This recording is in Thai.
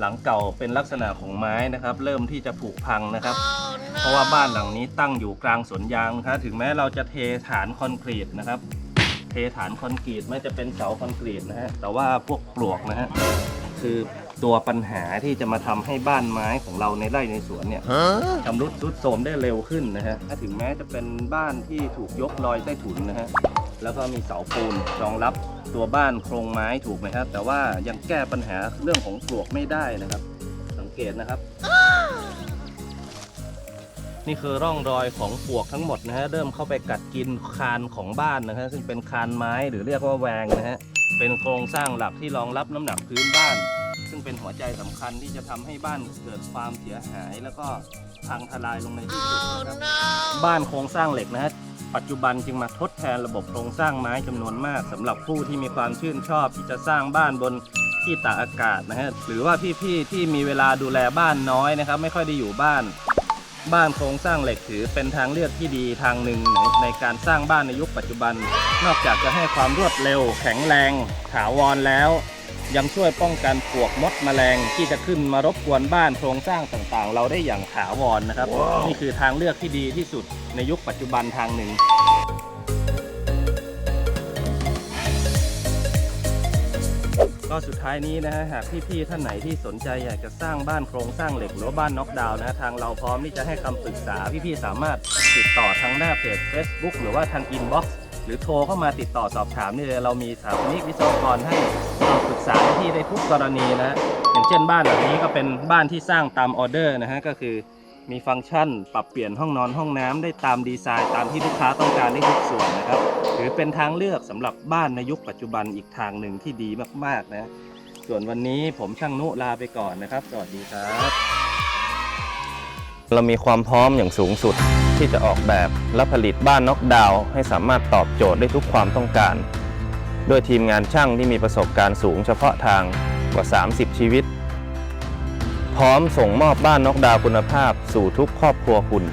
หลังเก่าเป็นลักษณะของไม้นะครับ เริ่มที่จะผุพังนะครับ เพราะว่าบ้านหลังนี้ตั้งอยู่กลางสวนยางนะครับถึงแม้เราจะเทฐานคอนกรีตนะครับ เทฐานคอนกรีตไม่จะเป็นเสาคอนกรีตนะฮะแต่ว่าพวกปลวกนะฮะคือตัวปัญหาที่จะมาทำให้บ้านไม้ของเราในไร่ในสวนเนี่ยชำรุดทรุดโทรมได้เร็วขึ้นนะฮะถ้าถึงแม้จะเป็นบ้านที่ถูกยกลอยใต้ถุนนะฮะ แล้วก็มีเสาปูนรองรับตัวบ้านโครงไม้ถูกไหมครับ แต่ว่ายังแก้ปัญหาเรื่องของปลวกไม่ได้นะครับ สังเกตนะครับ นี่คือร่องรอยของปลวกทั้งหมดนะฮะเริ่มเข้าไปกัดกินคานของบ้านนะฮะซึ่งเป็นคานไม้หรือเรียกว่าแวงนะฮะเป็นโครงสร้างหลักที่รองรับน้ำหนักพื้นบ้าน ซึ่งเป็นหัวใจสำคัญที่จะทำให้บ้านเกิดความเสียหาย แล้วก็พังทลายลงในที่สุดนะครับบ้านโครงสร้างเหล็กนะฮะ ปัจจุบันจึงมาทดแทนระบบโครงสร้างไม้จำนวนมากสำหรับผู้ที่มีความชื่นชอบที่จะสร้างบ้านบนที่ตากอากาศนะฮะหรือว่าพี่ๆที่มีเวลาดูแลบ้านน้อยนะครับ ไม่ค่อยได้อยู่บ้าน บ้านโครงสร้างเหล็กถือเป็นทางเลือกที่ดีทางหนึ่งในในการสร้างบ้านในยุคปัจจุบัน นอกจากจะให้ความรวดเร็ว แข็งแรงถาวรแล้ว ยังช่วยป้องกันปลวกมดแมลงที่จะขึ้นมารบกวนบ้านโครงสร้างต่างๆ เราได้อย่างถาวรนะครับนี่คือทางเลือกที่ดีที่สุดในยุคปัจจุบันทางหนึ่งก็สุดท้ายนี้นะฮะหากพี่ๆท่านไหนที่สนใจอยากจะสร้างบ้านโครงสร้างเหล็กหรือว่าบ้านน็อกดาวน์นะฮะทางเราพร้อมที่จะให้คำปรึกษาพี่ๆสามารถติดต่อทางหน้าเพจ Facebook หรือว่าทางอินบ็อกซ์ หรือโทรเข้ามาติดต่อสอบถามนี่เลยเรามีสถาปนิกวิศวกรให้ปรึกษาพี่ได้ทุกกรณีนะอย่างเช่นบ้านหลังนี้ก็เป็นบ้านที่สร้างตามออเดอร์นะฮะก็คือมีฟังก์ชัน ปรับเปลี่ยนห้องนอนห้องน้ำได้ตามดีไซน์ตามที่ลูกค้าต้องการได้ทุกส่วนนะครับถือเป็นทางเลือกสำหรับบ้านในยุคปัจจุบันอีกทางหนึ่งที่ดีมากๆนะส่วนวันนี้ผมช่างนุลาไปก่อนนะครับ สวัสดีครับ เรามีความพร้อมอย่างสูงสุด ที่จะออกแบบและผลิตบ้านน็อกดาวน์ให้สามารถตอบโจทย์ได้ทุกความต้องการด้วยทีมงานช่างที่มีประสบการณ์สูงเฉพาะทางกว่า 30 ชีวิต พร้อมส่งมอบบ้านน็อกดาวน์คุณภาพสู่ทุกครอบครัวคุณ